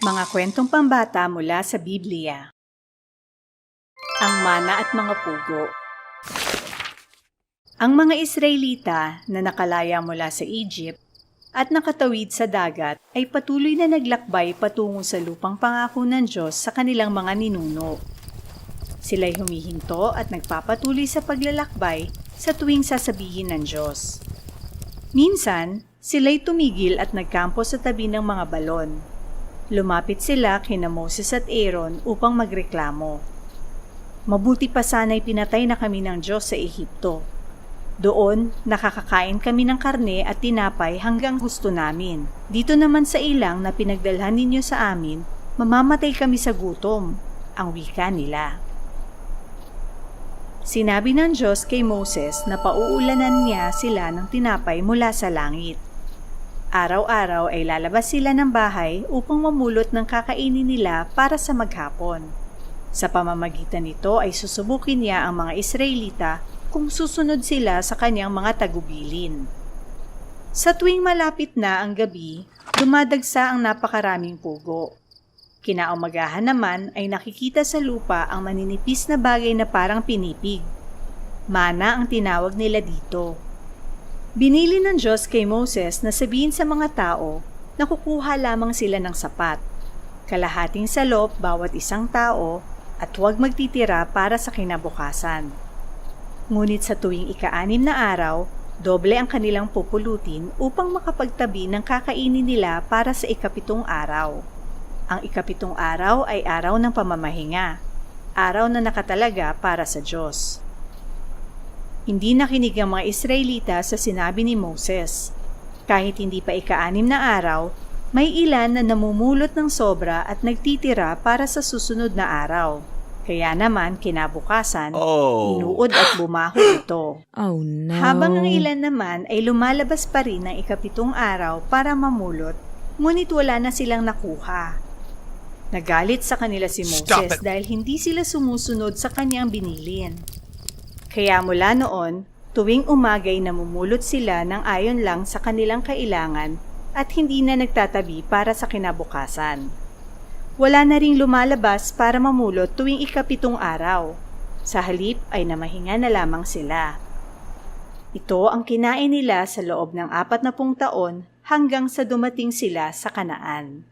Mga kwentong pambata mula sa Biblia. Ang mana at mga pugo. Ang mga Israelita na nakalaya mula sa Egypt at nakatawid sa dagat ay patuloy na naglakbay patungo sa lupang pangako ng Diyos sa kanilang mga ninuno. Sila'y humihinto at nagpapatuloy sa paglalakbay sa tuwing sasabihin ng Diyos. Minsan, sila'y tumigil at nagkampo sa tabi ng mga balon. Lumapit sila kina Moses at Aaron upang magreklamo. Mabuti pa sana'y pinatay na kami ng Diyos sa Ehipto. Doon, nakakakain kami ng karne at tinapay hanggang gusto namin. Dito naman sa ilang na pinagdalhan ninyo sa amin, mamamatay kami sa gutom, ang wika nila. Sinabi ng Diyos kay Moses na pauulanan niya sila ng tinapay mula sa langit. Araw-araw ay lalabas sila ng bahay upang mamulot ng kakainin nila para sa maghapon. Sa pamamagitan nito ay susubukin niya ang mga Israelita kung susunod sila sa kanyang mga tagubilin. Sa tuwing malapit na ang gabi, dumadagsa ang napakaraming pugo. Kinaumagahan naman ay nakikita sa lupa ang maninipis na bagay na parang pinipig. Mana ang tinawag nila dito. Binili ng Diyos kay Moses na sabihin sa mga tao na kukuha lamang sila ng sapat, kalahating salop bawat isang tao at huwag magtitira para sa kinabukasan. Ngunit sa tuwing ika-anim na araw, doble ang kanilang pupulutin upang makapagtabi ng kakainin nila para sa ikapitong araw. Ang ikapitong araw ay araw ng pamamahinga, araw na nakatalaga para sa Diyos. Hindi nakinig ang mga Israelita sa sinabi ni Moses. Kahit hindi pa ika-anim na araw, may ilan na namumulot ng sobra at nagtitira para sa susunod na araw. Kaya naman, kinabukasan, Oh. inuod at bumaho ito. Oh no. Habang ang ilan naman ay lumalabas pa rin ng ikapitong araw para mamulot, ngunit wala na silang nakuha. Nagalit sa kanila si Moses dahil hindi sila sumusunod sa kanyang binilin. Kaya mula noon, tuwing umagay namumulot sila ng ayon lang sa kanilang kailangan at hindi na nagtatabi para sa kinabukasan. Wala na ring lumalabas para mamulot tuwing ikapitong araw. Sa halip ay namahinga na lamang sila. Ito ang kinain nila sa loob ng apat na pung taon hanggang sa dumating sila sa kanaan.